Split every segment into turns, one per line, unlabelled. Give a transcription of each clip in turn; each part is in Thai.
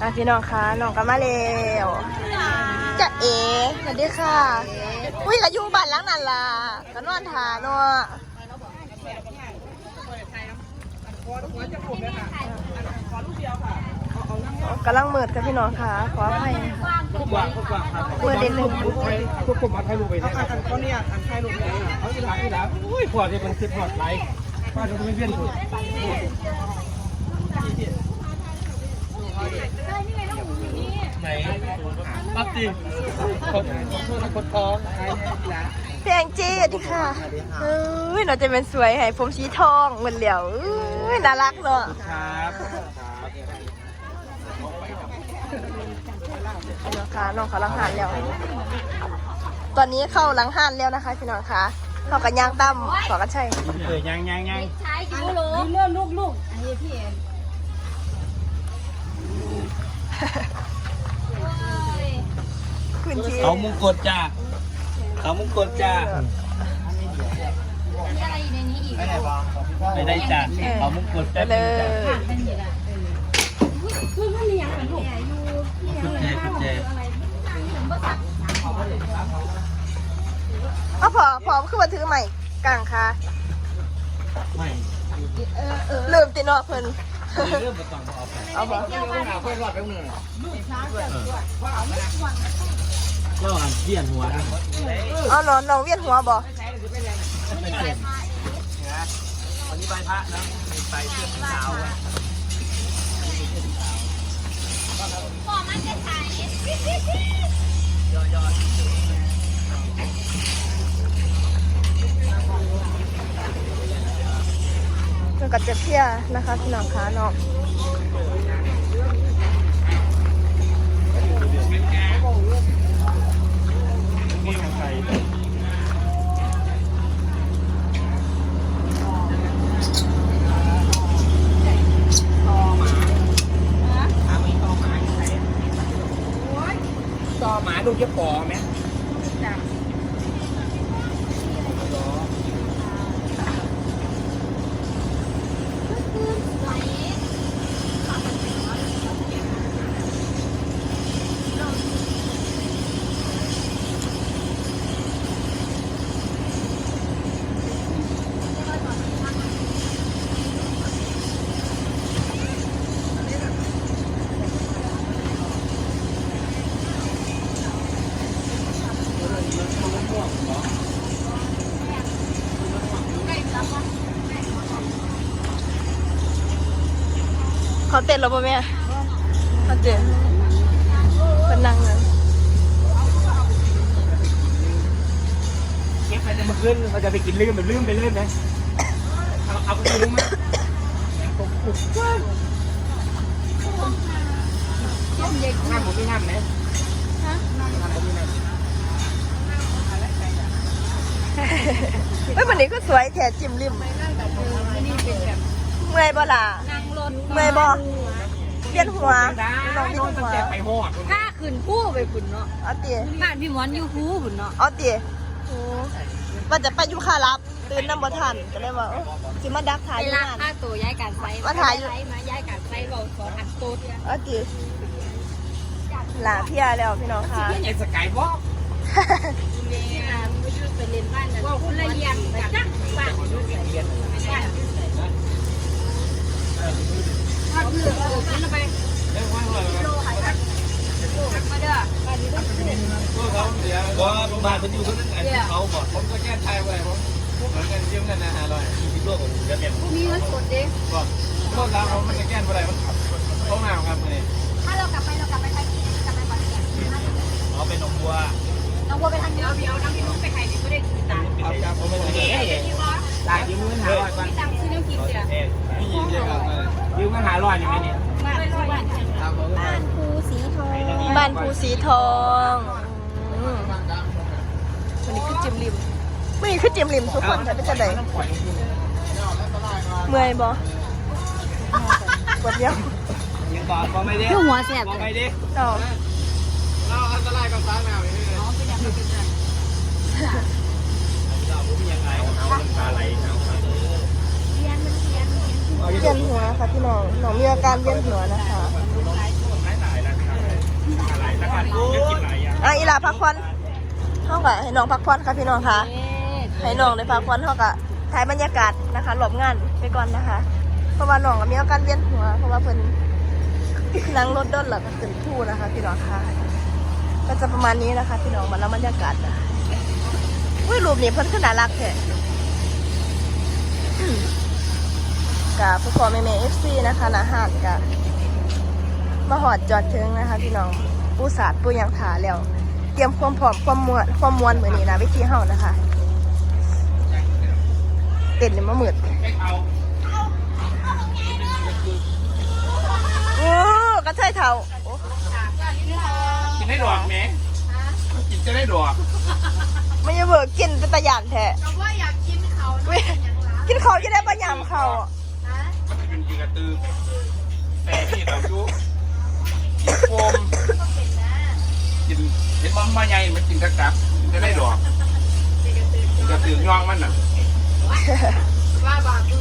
อะพี่น้องคะน้องก็มาแล้วจะเอ๋สวัสดีค่ะ อุ้ยก็อยู่บ้านหลังนั่นล่ะก็นอนทาเนาะกำลังเมืดค่ะพี่น้องค่ะ ขออภัยนะคะ
ทุกว่างทุกว่างครับ
มืดนิดนึง
ทุกคนทุกคนมาถ่ายรูปไปได้ครับเขาเนี่ยถ่ายรูปเลยเอาอีหลาอีหลาอุ้ยพอที่มันสิบพอดไลค์ป้าจะไม่เวียนสุด ไหนปั๊บดิคนคนท้อง
เพลงจีสวัสดีค่ะเอ้ยเราจะเป็นสวยให้ผมสีทองเหมือนเหลียวเอ้ยน่ารักเนาะ
ครับ
น้องคะน้องเขาลังหันแล้ว ตอนนี้เข้าหลังหันแล้วนะคะพี่น้องคะเขากับยางตั้มสอกันใช่
เออยังยังยัง
ใช้กิโลเลื่อนลูกลูกไอ้พี่เอ็
คุณที
เขามงกฎจ้าเขามงกฎจ้า
มีอะไรอยู่ในนี้อีก
ไม่ได้จ้าเขามงกฎจ้า
เลย
เป็นอย่างไรคือมันมีอย่างเป็นลูกอยู่
กุญแจกุญแจ
เอาพอพอขึ้นมาถือใหม่กลางค่ะ
ไม่
ลืมติเนาะเพิ่น
เริ่มมาต้องเอาไป
เอาบ่
เพื่อนรอดไปหนึ่งก็อันเพี้ยนหัวนะ
เอาน้อน้องเวียนหัวบ่
วันนี้ใบพระนะใบเสื้อขาว
พ่อมันจะใช้
เพิ่นก็จะเพี้ยนะคะพี่น้องคะเนาะ
นี่ของใครต่อหมาดูจะปอไหม
เขาเต้นแล้วบ่แม่เขาเต้นเพิ่นนั่งนั่น
เก็บไปจะมาขึ้นเราจะไปกินลืมแบบลืมไปลืมนะเอาเอาไปลืมมาน้ำผมไม่น้ำนะน้ำผมไม่น้ำ
เฮ้ยวันนี้ก็สวยแท้จิ้มริม
นี่เป็นแบบ
เมื่อยบ่ล่ะ
นั่งรถ
เมื่อยบ่ เวียนหัวน้องเวียน
ตั้
หั
ง
ว
แต่ไปหอด
ถ้าขึ้นผู้ไปขึ้นเนาะ
เอาติ
บ้านพี่หมอนอยู่ผู้ขึ้นเนาะ
เอาติโอ้ว่าจะไปอยู่คารับตื่นน้ำบ่ทันก็เลยว่าเอ้าสิมาดักถ่าย
ไป
อยู่
ลาก
งาน
ค่าตัวย้ายการไซมาย้ายการไซเราสอนอัดตัว
เอาติหลาเพียแล้วพี่น้องค่ะ
เพื่อนใหญ่สกายวอล์ก
ที่งานไม่ชุดไปเรียนบ้านนั้นว่าคุณละเอียดจักบ้านถ้าคือเออขึ้นไป
เรื่องว่างเลย
โลหายมาเด้อบ้านนี้ ต้องขึ้น
ก็บ้านมันอยู่คนนั้นเขาบอกผมก็แก้ไทยไว้ผมเหมือนกันยืมกันนะฮะลอยมีตัวผมจะเปลี่ยน
พรุ่งนี้วันสดเด้
บอกโทษแล้วผมมันจะแก้อะไรมันเขา
บ้านภูสีทองอืมวันนี้คือจิ้มริมวันนี้คือจิ้มริมทุกคนจะเป็นจังไดเมื่อยบ่ปวดเดียว
ยังบอกบอกไม่ได้
คือหัวแสบ
บอกไม่ได้
เอา
เราอันตรายกับสาวแมวนี่อ๋อเป็นยังไงเป็นยังเราผมยังไงเอาน้ำตาไหลเอา
เวียนหัวค่ะพี่น้องน้องมีอาการเวียนหัวนะคะ
ไหลไหลานก็กินหลาย อย่าง
อะอีหลาพักผ่อนเท่ากับให้น้องพักผ่อนค่ะพี่น้องค่ะให้น้องได้พักผ่อนเท่ากับถ่ายบรรยากาศนะคะหลบงานไปก่อนนะคะ เพราะว่าน้องก็มีอาการเวียนหัว เพราะว่าเพิ่นนั่งรถด้นหลังก็ขึ้นผู้นะคะ พี่น้องค่ะ ก็จะประมาณนี้นะคะ พี่น้องมาแล้วบรรยากาศนะอุ้ยรูปนี้เพิ่นขึ้นน่ารักแท้อืมกับพ่อพ่อแม่แม่เอฟซีนะคะนะหานกับมาหอดจอดถึงนะคะ พี่น้อง ปูสาดปูหยังถาแล้ว เตรียมความพร้อมความมวลความมวลเหมือนนี้นะวิธีเฮานะคะ เต้นนี่มาหมืด
ไม่เอา
โอ้กระเทยเท่าโอ้
กินได้ดอกไหมกินจะได้ดอก
ไม่ใช่เบิกกินเป็นตะยานแท้
เราว่าอยากกินเขา
เว้ยกินเขาวจะได้ปะยามเขาว
มันจะเป็นกีกระตือแต่พี่เราดูกิน โฟมกินเห็นมันมาใหญ่มันกินกระกับจะได้ดอกกระตือย่องมันน่ะ
ว่าบาบู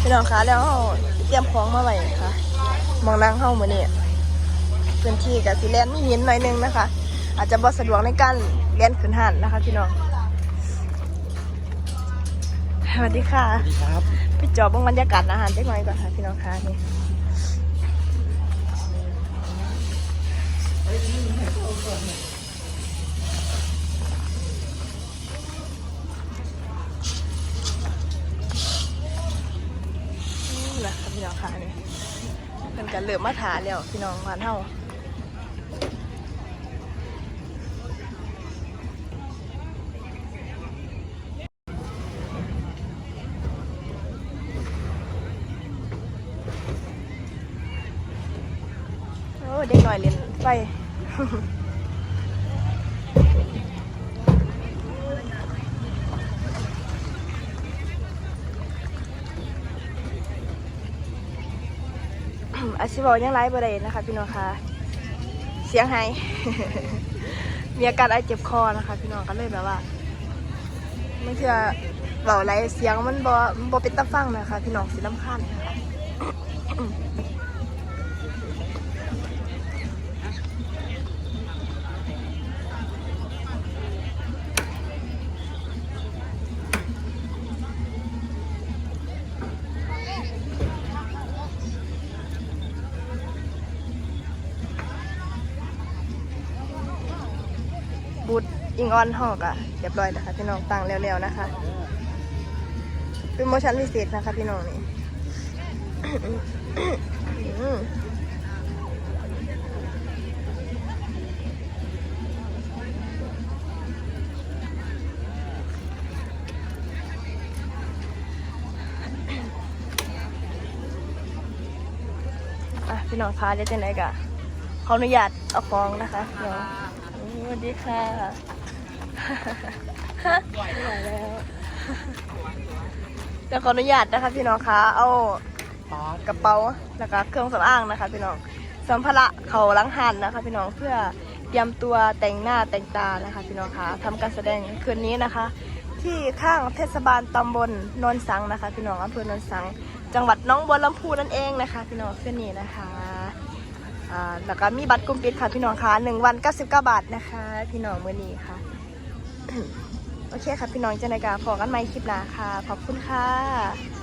พี่น้องคะแล้วเราเตรียมของมาไว้ค่ะมองนั่งเข้ามือนี่พื้นที่กับสีแลนมีหินหน่อยนึงนะคะ อาจจะบ่สะดวกในการเลียนขึ้นหันนะคะพี่น้องสวัสดีค่ะ
ครับ
พี่จอบบงบรรยากาศอาหารเล็กน้อยก่อนค่ะพี่น้องคะนี่นี่แหละค่ะพี่น้องคะนี่เป็นการเหลือมาถาแล้วพี่น้องผ่านเฮา โอ้เด็กหน่อยเล่นไฟอาชีพบอกยังไลฟ์บ่ได้นะคะพี่น้องคะเสียงไห้มีอาการไอเจ็บคอนะคะ พี่น้องก็เลยแบบว่าไม่เชื่อเบาไรเสียงมันบ่มันบ่เป็นตาฟังนะคะ พี่น้องสิลำคาญนะคะ สิงออนหอกอะเรียบร้อยนะคะพี่น้องตังแล้วๆนะคะเป็นโมชั่นพิเศษนะคะพี่น้องนี่อะพี่น้องคะได้จังไหนกะขออนุญาตเอาฟองนะคะเดี๋ยวสวัสดีค่ะ แล้วเดี๋ยวขออนุญาตนะคะพี่น้องคะ เอากระเป๋าแล้วก็เครื่องสำอางนะคะ พี่น้องสัมภาระเขาล้างหันนะคะ พี่น้องเพื่อเตรียมตัวแต่งหน้าแต่งตานะคะ พี่น้องคะทำการแสดงคืนนี้นะคะ ที่ข้างเทศบาลตำบลนนสังนะคะ พี่น้องอำเภอนนสัง จังหวัดน้องบัวลำพูนั่นเองนะคะ พี่น้องคืนนี้นะคะแล้วก็มีบัตรกลุ่มปิดค่ะพี่น้องคะหนึ่งวัน99บาทนะคะ พี่น้องเมื่อนี้ค่ะ โอเคค่ะพี่น้องเจนากาพอกันไหมคลิปหน้าค่ะ ขอบคุณค่ะ